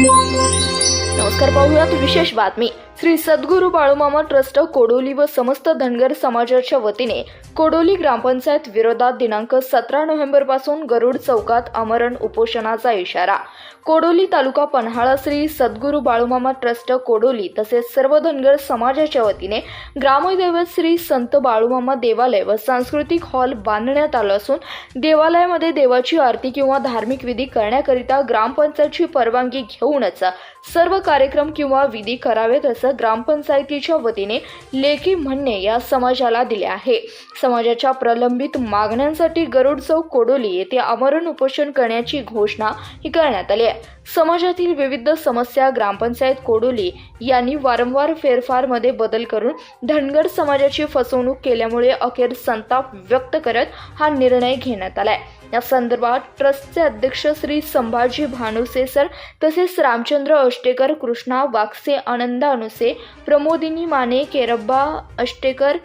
नमस्कार पाहूयात विशेष बातमी. श्री सद्गुरू बाळूमामा ट्रस्ट कोडोली व समस्त धनगर समाजाच्या वतीने कोडोली ग्रामपंचायत विरोधात दिनांक सतरा नोव्हेंबरपासून गरुड चौकात आमरण उपोषणाचा इशारा. कोडोली तालुका पन्हाळा श्री सद्गुरू बाळूमामा ट्रस्ट कोडोली तसेच सर्व धनगर समाजाच्या वतीने ग्रामदैवत श्री संत बाळूमामा देवालय व सांस्कृतिक हॉल बांधण्यात आलं असून देवालयामध्ये देवाची आरती किंवा धार्मिक विधी करण्याकरिता ग्रामपंचायतची परवानगी घेऊनच सर्व कार्यक्रम किंवा विधी करावेत असं ग्रामपंचायतीच्या वतीने लेखी म्हणणे या समाजाला दिले आहे. समाजाच्या प्रलंबित मागण्यांसाठी गरुड चौक कोडोली येथे आमरण उपोषण करण्याची घोषणा ही करण्यात आली आहे. समाजातील विविध समस्या ग्रामपंचायत कोडोली यांनी वारंवार फेरफारमध्ये बदल करून धनगर समाजाची फसवणूक केल्यामुळे अखेर संताप व्यक्त करत हा निर्णय घेण्यात आलाय. या संदर्भात ट्रस्टचे अध्यक्ष श्री संभाजी भानुसे सर तसेच रामचंद्र अष्टेकर कृष्णा वागसे आनंदा अनुसे प्रमोदिनी माने केरब्बा अष्टेकर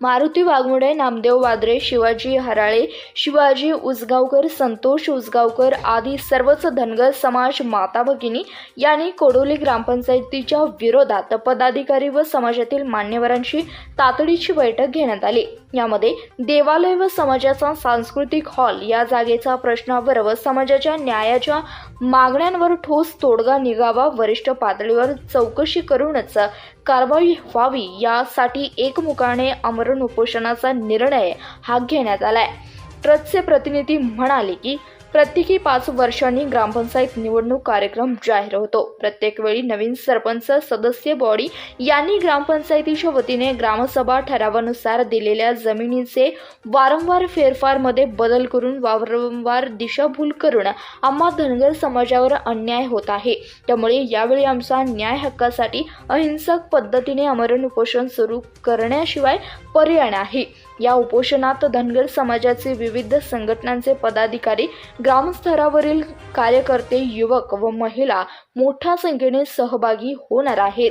मारुती वाघमोडे नामदेव वाद्रे शिवाजी हराळे शिवाजी उसगावकर संतोष उसगावकर आदी सर्वच धनगर समाज माता भगिनी यांनी कोडोली ग्रामपंचायतीच्या विरोधात पदाधिकारी व समाजातील मान्यवरांची तातडीची बैठक घेण्यात आली. यामध्ये देवालय व समाजाचा सांस्कृतिक हॉल या जागेचा प्रश्नावर व समाजाच्या न्यायाच्या मागण्यांवर ठोस तोडगा निघावा वरिष्ठ पातळीवर चौकशी करूनच कारवाई व्हावी यासाठी एकमुखाने आमरण उपोषणाचा निर्णय हा घेण्यात आलाय. ट्रस्टचे प्रतिनिधी म्हणाले की प्रत्येकी पाच वर्षांनी ग्रामपंचायत निवडणूक कार्यक्रम जाहीर होतो. प्रत्येक वेळी नवीन सरपंच सदस्य बॉडी यांनी ग्रामपंचायतीच्या वतीने ग्रामसभा ठरावानुसार दिलेल्या जमिनीचे वारंवार फेरफारमध्ये बदल करून वारंवार दिशाभूल करून आम्हा धनगर समाजावर अन्याय होत आहे. त्यामुळे यावेळी आमचा न्याय हक्कासाठी अहिंसक पद्धतीने आमरण उपोषण सुरू करण्याशिवाय पर्याय नाही. या उपोषणात धनगर समाजाचे विविध संघटनांचे पदाधिकारी ग्रामस्तरावरील कार्यकर्ते युवक व महिला मोठ्या संख्येने सहभागी होणार आहेत.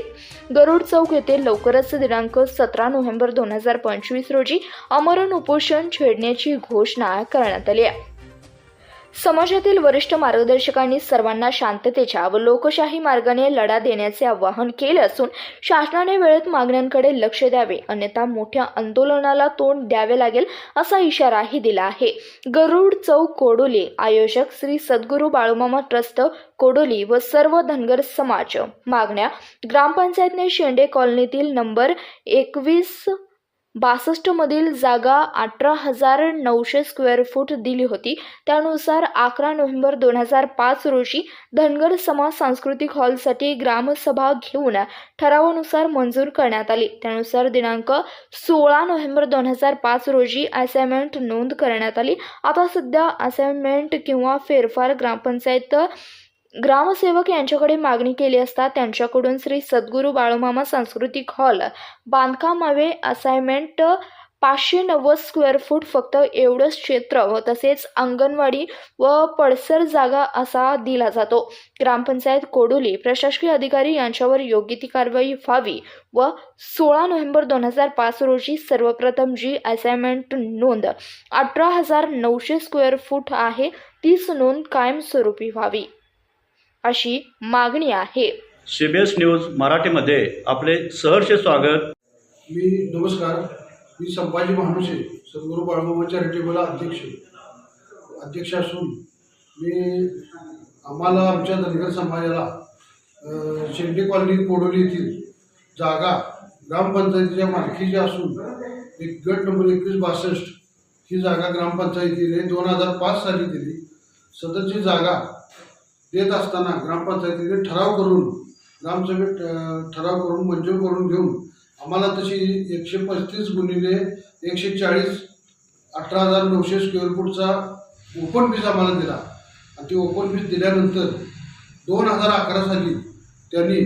गरुड चौक येथे लवकरच दिनांक सतरा नोव्हेंबर दोन हजार पंचवीस रोजी अमरण उपोषण छेडण्याची घोषणा करण्यात आली आहे. समाजातील वरिष्ठ मार्गदर्शकांनी सर्वांना शांततेच्या व लोकशाही मार्गाने लढा देण्याचे आवाहन केले असून शासनाने वेळेत मागण्यांकडे लक्ष द्यावे अन्यथा मोठ्या आंदोलनाला तोंड द्यावे लागेल असा इशाराही दिला आहे. गरुड चौक कोडोली आयोजक श्री सद्गुरू बाळूमामा ट्रस्ट कोडोली व सर्व धनगर समाज. मागण्या ग्रामपंचायतने शेंडे कॉलनीतील नंबर एकवीस बासष्टमधील जागा अठरा हजार नऊशे स्क्वेअर फूट दिली होती. त्यानुसार अकरा नोव्हेंबर दोन हजार पाच रोजी धनगर समाज सांस्कृतिक हॉलसाठी ग्रामसभा घेऊन ठरावानुसार मंजूर करण्यात आली. त्यानुसार दिनांक सोळा नोव्हेंबर दोन हजार पाच रोजी असाइनमेंट नोंद करण्यात आली. आता सध्या असाइनमेंट किंवा फेरफार ग्रामपंचायत ग्रामसेवक यांच्याकडे मागणी केली असता त्यांच्याकडून श्री सद्गुरू बाळूमामा सांस्कृतिक हॉल बांधकाम हवे असाइनमेंट पाचशे नव्वद स्क्वेअर फूट फक्त एवढंच क्षेत्र व तसेच अंगणवाडी व पडसर जागा असा दिला जातो. ग्रामपंचायत कोडोली प्रशासकीय अधिकारी यांच्यावर योग्य ती कारवाई व्हावी व सोळा नोव्हेंबर दोन हजार पाच रोजी सर्वप्रथम जी असाइनमेंट नोंद अठरा हजार नऊशे स्क्वेअर फूट आहे तीच नोंद कायमस्वरूपी व्हावी. अशी मागणी आहे. सीबीएस न्यूज मराठीमध्ये आपले सहर्ष स्वागत. मी नमस्कार. मी संभाजी भानुसे सद्गुरू बाळूमामा चॅरिटेबल अध्यक्ष. अध्यक्ष असून मी आम्हाला आमच्या धनगर समाजाला शेंडे कॉलनी कोडोली येथील जागा ग्रामपंचायतीच्या मालकीची असून एक गट नंबर एकवीस बासष्ट ही जागा ग्रामपंचायतीने दोन हजार पाच साली दिली. सदरची जागा देत असताना ग्रामपंचायतीने ठराव करून ग्रामसभेत ठराव करून मंजूर करून घेऊन आम्हाला तशी एकशे पस्तीस गुणिले एकशे चाळीस अठरा हजार नऊशे स्क्वेअर फूटचा ओपन पीस आम्हाला दिला. आणि ती ओपन पीस दिल्यानंतर दोन हजार अकरा साली त्यांनी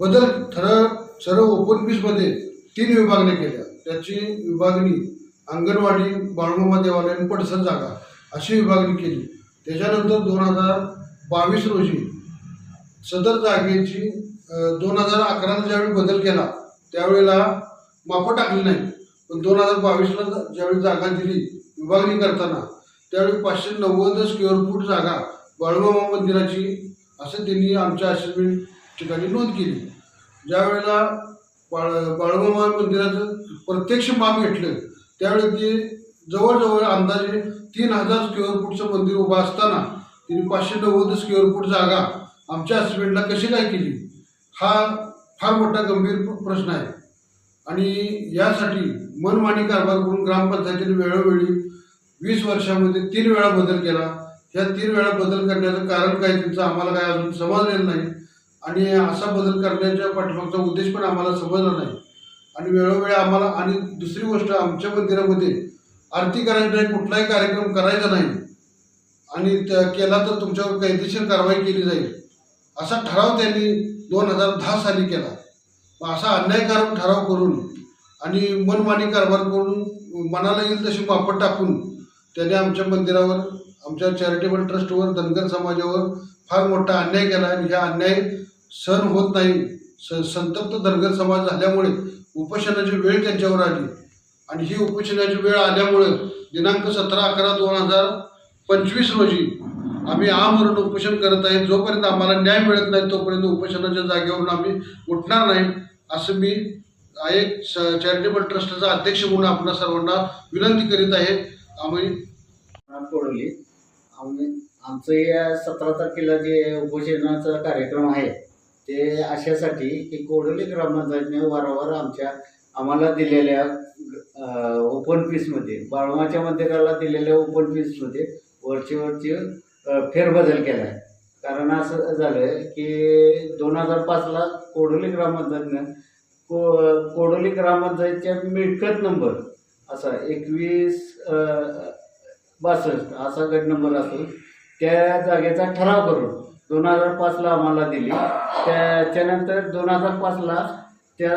बदल ठर सर्व ओपन पीसमध्ये तीन विभागण्या केल्या. त्याची विभागणी अंगणवाडी बाळगोमा देवालय आणि पडसर जागा अशी विभागणी केली. त्याच्यानंतर दोन हजार बावीस रोजी सदर जागेची दोन हजार अकराला ज्यावेळी बदल केला त्यावेळेला मापं टाकली नाही पण दोन हजार बावीसला ज्यावेळी जागा दिली विभागणी करताना त्यावेळी पाचशे नव्वद स्क्वेअर फूट जागा बाळूमामा मंदिराची असं त्यांनी आमच्या असेसमेंट ठिकाणी नोंद केली. ज्यावेळेला बाळ बाळूमामा मंदिराचं प्रत्यक्ष माप घेतलं त्यावेळी ते जवळजवळ अंदाजे तीन हजार स्क्वेअर फूटचं मंदिर उभं असताना तिने पाचशे नव्वद स्क्वेअर फूट जागा आमच्या असेसमेंटला कशी काय केली? हा फार मोठा गंभीर प्रश्न आहे. आणि यासाठी मनमानी कारभार करून ग्रामपंचायतीने वेळोवेळी वीस वर्षामध्ये तीन वेळा बदल केला. ह्या तीन वेळा बदल करण्याचं कारण काय त्यांचं आम्हाला काय अजून समजलेलं नाही. आणि असा बदल करण्याच्या पाठीमागचा उद्देश पण आम्हाला समजला नाही. आणि वेळोवेळी आम्हाला आणि दुसरी गोष्ट आमच्या मंदिरामध्ये आरती करायची नाही कुठलाही कार्यक्रम करायचा नाही. आणि त्या केला तर तुमच्यावर कायदेशीर कारवाई केली जाईल. असा ठराव त्यांनी दोन हजार दहा साली केला. मग असा अन्यायकारक ठराव करून आणि मनमानी कारभार करून मनाला येईल तशी मापट टाकून त्याने आमच्या मंदिरावर आमच्या चॅरिटेबल ट्रस्टवर धनगर समाजावर फार मोठा अन्याय केला आणि ह्या अन्याय सहन होत नाही. स संतप्त धनगर समाज झाल्यामुळे उपोषणाची वेळ त्यांच्यावर आली. आणि ही उपोषणाची वेळ आल्यामुळं दिनांक सतरा अकरा दोन हजार पंचवीस रोजी आम्ही आमरून उपोषण करत आहे. जोपर्यंत आम्हाला न्याय मिळत नाही तोपर्यंत उपोषणाच्या जागेवरून आम्ही उठणार नाही असं मी एक चॅरिटेबल ट्रस्टचा अध्यक्ष म्हणून आपल्या सर्वांना विनंती करीत आहे. आम्ही कोडली आम्ही आमचं या सतरा तारखेला जे उपोषणाचा कार्यक्रम आहे ते अशासाठी की कोडली ग्रामपंचायतीने वारंवार आमच्या आम्हाला दिलेल्या ओपन पीसमध्ये बाळमाच्या मंदिराला दिलेल्या ओपन पीसमध्ये वरची वरची फेरबदल केला आहे कारण असं झालं की दोन हजार पाचला कोडोली ग्रामपंचायतनं को कोडोली ग्रामपंचायतच्या मिळकत नंबर असा एकवीस बासष्ट असा गट नंबर असून त्या जागेचा ठराव करून दोन हजार पाचला आम्हाला दिली. त्याच्यानंतर दोन हजार पाचला त्या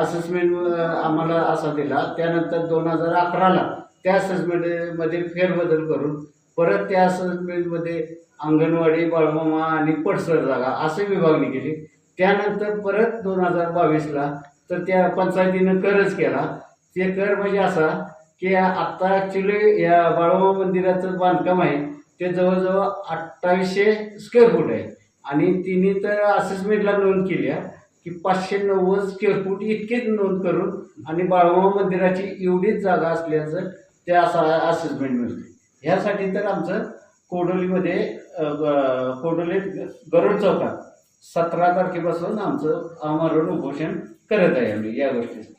असेसमेंट आम्हाला असा दिला. त्यानंतर दोन हजार अकराला त्या असेसमेंटमध्ये फेरबदल करून परत त्या असेसमेंटमध्ये अंगणवाडी बाळमामा आणि पडसर जागा असे विभागणी केली. त्यानंतर परत दोन हजार बावीसला तर त्या पंचायतीनं करच केला. ते कर म्हणजे असा की आत्ता ॲक्च्युली या बाळोबा मंदिराचं बांधकाम आहे. ते जवळजवळ अठ्ठावीसशे स्क्वेअर फूट आहे. आणि तिने तर असेसमेंटला नोंद केली आहे. की पाचशे नव्वद स्क्वेअर फूट इतकीच नोंद करून आणि बाळगाव मंदिराची एवढीच जागा असल्याचं ते असा असेसमेंट मिळते ह्यासाठी तर आमचं कोडोलीमध्ये ग- कोडोलीत गरुड चौकात सतरा तारखेपासून आमचं आमरण उपोषण करत आहे आम्ही या गोष्टीचं